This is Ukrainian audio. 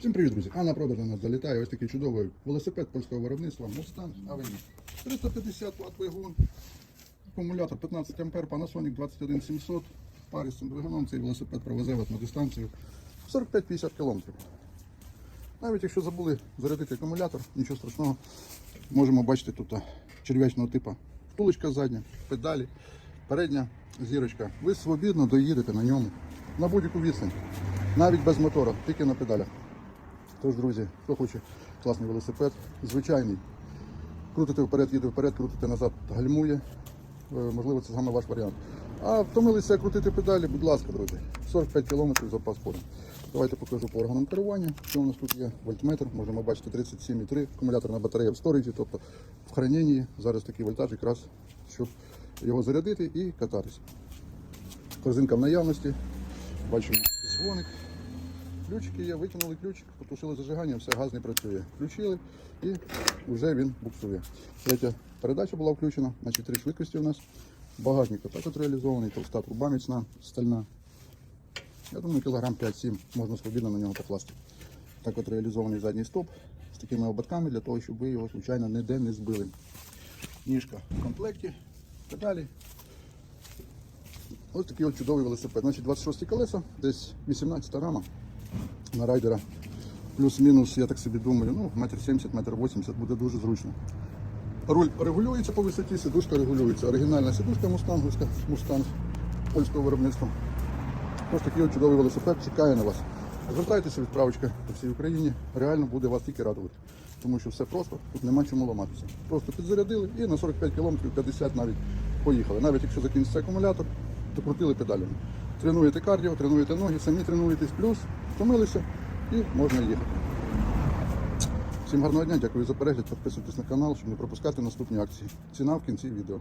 Всім привіт, друзі! А на продаж до нас залітає ось такий чудовий велосипед польського виробництва Mustang Avenue. 350 Вт двигун, акумулятор 15 А, Panasonic 21700. В парі з цим двигуном цей велосипед провезе на дистанцію 45-50 км. Навіть якщо забули зарядити акумулятор, нічого страшного. Можемо бачити тут черв'ячного типу втулочка задня, педалі, передня зірочка. Ви свобідно доїдете на ньому на будь-яку відстань, навіть без мотора, тільки на педалях. Тож, друзі, хто хоче класний велосипед, звичайний. Крутите вперед, їде вперед, крутите назад, гальмує. Е, Можливо, це саме ваш варіант. А втомилися крутити педалі, будь ласка, друзі. 45 км запас ходу. Давайте покажу по органам керування. Що у нас тут є? Вольтметр, можемо бачити 37,3, акумуляторна батарея в сторіджі, тобто в храненні. Зараз такий вольтаж якраз, щоб його зарядити і кататися. Корзинка в наявності. Бачимо дзвоник. Ключики є, витягнули ключик, потушили зажигання, все, газ не працює. Включили і вже він буксує. Третя передача була включена, значить три швидкості у нас. Багажник отак реалізований, товста труба міцна, стальна. Я думаю, кілограм 5-7 можна спокійно на нього покласти. Так от реалізований задній стоп з такими ободками для того, щоб ви його, звичайно, ніде не збили. Ніжка в комплекті, педалі. Ось такий от чудовий велосипед. Значить 26 колеса, десь 18 рама на райдера. Плюс-мінус, я так собі думаю, ну, метр 70, метр 80 буде дуже зручно. Руль регулюється по висоті, сидушка регулюється. Оригінальна сидушка мустанговська, мустанг польського виробництва. Ось такий от чудовий велосипед чекає на вас. Звертайтеся, відправочка по всій Україні. Реально буде вас тільки радувати. Тому що все просто, тут нема чому ламатися. Просто підзарядили і на 45 км, 50 навіть поїхали. Навіть якщо закінчиться акумулятор, то крутили педалями. Тренуєте кардіо, тренуєте ноги, самі тренуєтесь, плюс втомилися і можна їхати. Всім гарного дня, дякую за перегляд. Підписуйтесь на канал, щоб не пропускати наступні акції. Ціна в кінці відео.